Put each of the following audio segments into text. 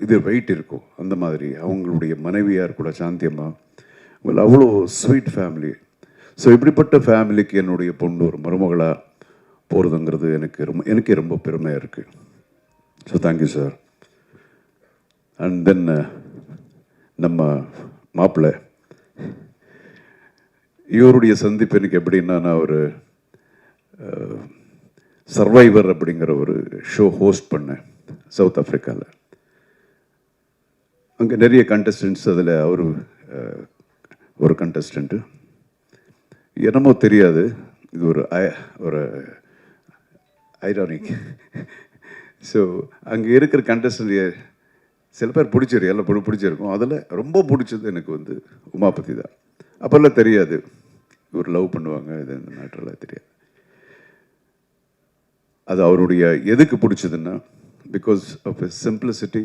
இது வெயிட் இருக்கும். அந்த மாதிரி அவங்களுடைய மனைவியார் கூட சாந்தியம்மா உங்கள் அவ்வளோ ஸ்வீட் ஃபேமிலி ஸோ இப்படிப்பட்ட ஃபேமிலிக்கு என்னுடைய பொண்ணு ஒரு மருமகளாக போகிறதுங்கிறது எனக்கு ரொம்ப எனக்கே ரொம்ப பெருமையாக இருக்குது so thank you sir and then uh, நம்ம மாப்பிள்ளை இவருடைய சந்திப்பு எனக்கு எப்படின்னா நான் ஒரு uh, சர்வைவர் அப்படிங்கிற ஒரு ஷோ ஹோஸ்ட் பண்ணேன் சவுத் ஆஃப்ரிக்காவில் அங்கே நிறைய கண்டஸ்டன்ட்ஸ் அதில் அவர் ஒரு கண்டஸ்டண்ட்டு என்னமோ தெரியாது. இது ஒரு ஐ- ஒரு ஐரானிக் ஸோ அங்கே இருக்கிற கண்டஸ்டன்ட் சில பேர் பிடிச்சிரு எல்லாம் பிடி பிடிச்சிருக்கும். அதில் ரொம்ப பிடிச்சது எனக்கு வந்து உமாபதி தான். அப்போல்லாம் தெரியாது. இவர் லவ் பண்ணுவாங்க இது இந்த மேட்டரெல்லாம் தெரியாது. அது அவருடைய எதுக்கு பிடிச்சதுன்னா because of a simplicity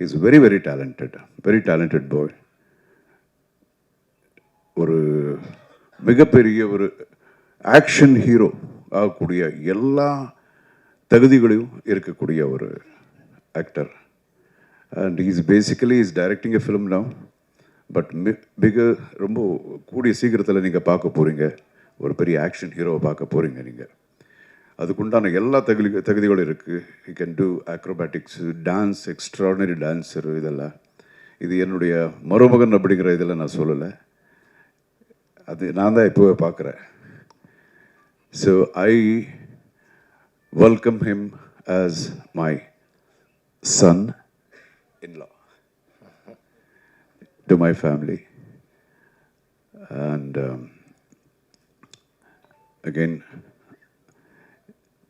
is very very talented very talented boy ஒரு மிகப்பெரிய ஒரு ஆக்ஷன் ஹீரோ ஆகக்கூடிய எல்லா தகுதிகளையும் இருக்கக்கூடிய ஒரு actor and is basically is directing a film now but மிக ரொம்ப கூடிய சீக்கிரத்தில் நீங்கள் பார்க்க போகிறீங்க ஒரு பெரிய ஆக்ஷன் ஹீரோவை பார்க்க போகிறீங்க நீங்கள் அதுக்குண்டான எல்லா தகுதி தகுதிகளும் இருக்குது you can do acrobatics dance extraordinary dancer இதெல்லாம். இது என்னுடைய மருமகன் அப்படிங்கிற இதில் நான் சொல்லலை. அது நான் தான் இப்போவே பார்க்குறேன். So I welcome him as my son in law to my family and again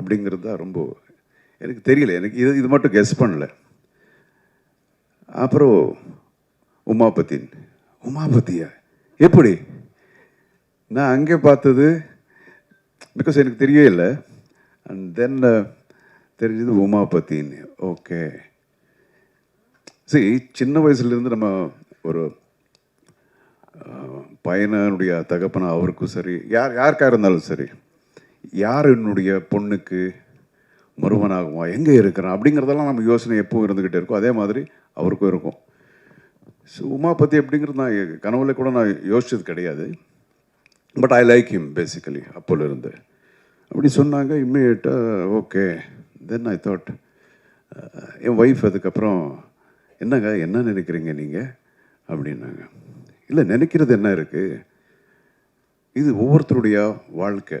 அப்படிங்கிறது தான் ரொம்ப எனக்கு தெரியல. எனக்கு இது இது மட்டும் கெஸ் பண்ணல. அப்புறம் உமாபத்தின் உமாபத்தியா? எப்படி? நான் அங்கே பார்த்தது பிகாஸ் எனக்கு தெரியவே இல்லை. அண்ட் தென் uh, தெரிஞ்சது உமாபத்தின்னு ஓகே சரி சின்ன வயசுலேருந்து நம்ம ஒரு பையனுடைய தகப்பனா அவருக்கும் சரி யார் யாருக்காக இருந்தாலும் சரி யார் என்னுடைய பொண்ணுக்கு மருமனாகுமா எங்கே இருக்கிறான்? அப்படிங்கிறதெல்லாம் நம்ம யோசனை எப்பவும் இருந்துக்கிட்டே இருக்கும். அதே மாதிரி அவருக்கும் இருக்கும். ஸோ உமா பற்றி எப்படிங்கிறது நான் கனவுல கூட நான் யோசிச்சது கிடையாது. But I like him basically அப்போலேருந்து. அப்படி சொன்னாங்க இம்மிடியேட்டாக ஓகே. தென் ஐ தாட் என் ஒய்ஃப் அதுக்கப்புறம் என்னங்க என்ன நினைக்கிறீங்க நீங்கள் அப்படின்னாங்க. இல்லை நினைக்கிறது என்ன இருக்குது இது ஒவ்வொருத்தருடைய வாழ்க்கை.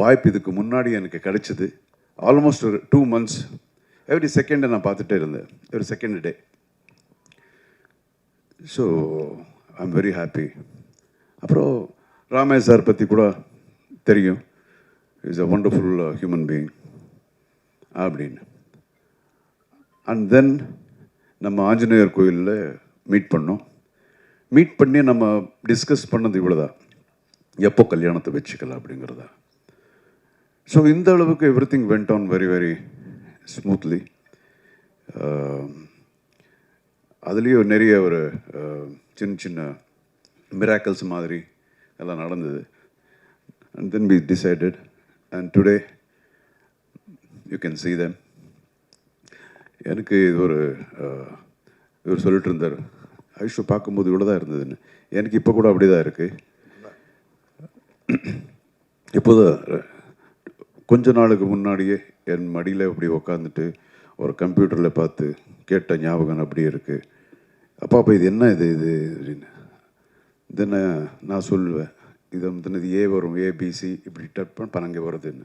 வாய்ப்பு இதுக்கு முன்னாடி எனக்கு கிடைச்சிது. ஆல்மோஸ்ட் ஒரு டூ மந்த்ஸ் எவ்ரி செகண்டை நான் பார்த்துட்டே இருந்தேன். Every second day so I am very happy அப்புறம் ராமே சார் பற்றி கூட தெரியும். Is a wonderful human being அப்படின்னு. அண்ட் தென் நம்ம ஆஞ்சநேயர் கோயிலில் மீட் பண்ணோம். மீட் பண்ணி நம்ம டிஸ்கஸ் பண்ணது இவ்வளோதான் எப்போ கல்யாணத்தை வச்சுக்கலாம் அப்படிங்கிறதா. ஸோ இந்த அளவுக்கு everything went on very very smoothly அதுலேயும் நிறைய ஒரு அஹ், சின்ன சின்ன மிராக்கல்ஸ் மாதிரி எல்லாம் நடந்தது. And then be decided and today you can see them. எனக்கு இது ஒரு அஹ், இவர் சொல்லிட்டு இருந்தார் ஐஷு பார்க்கும்போது இவ்வளோ தான் இருந்ததுன்னு. எனக்கு இப்போ கூட அப்படி தான் இருக்குது இப்போது கொஞ்ச நாளுக்கு முன்னாடியே என் மடியில் இப்படி உக்காந்துட்டு ஒரு கம்ப்யூட்டரில் பார்த்து கேட்ட ஞாபகம் அப்படியே இருக்குது அப்பா அப்போ இது என்ன இது இது? அப்படின்னு. இதென்ன நான் சொல்லுவேன். இது வந்து இது ஏ வரும் ஏபிசி இப்படி டப் பண்ண பணங்க வருதுன்னு.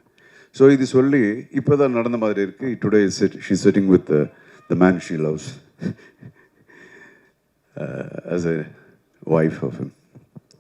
ஸோ இது சொல்லி இப்போ தான் நடந்த மாதிரி இருக்குது today set she setting with the man she loves as a wife of him.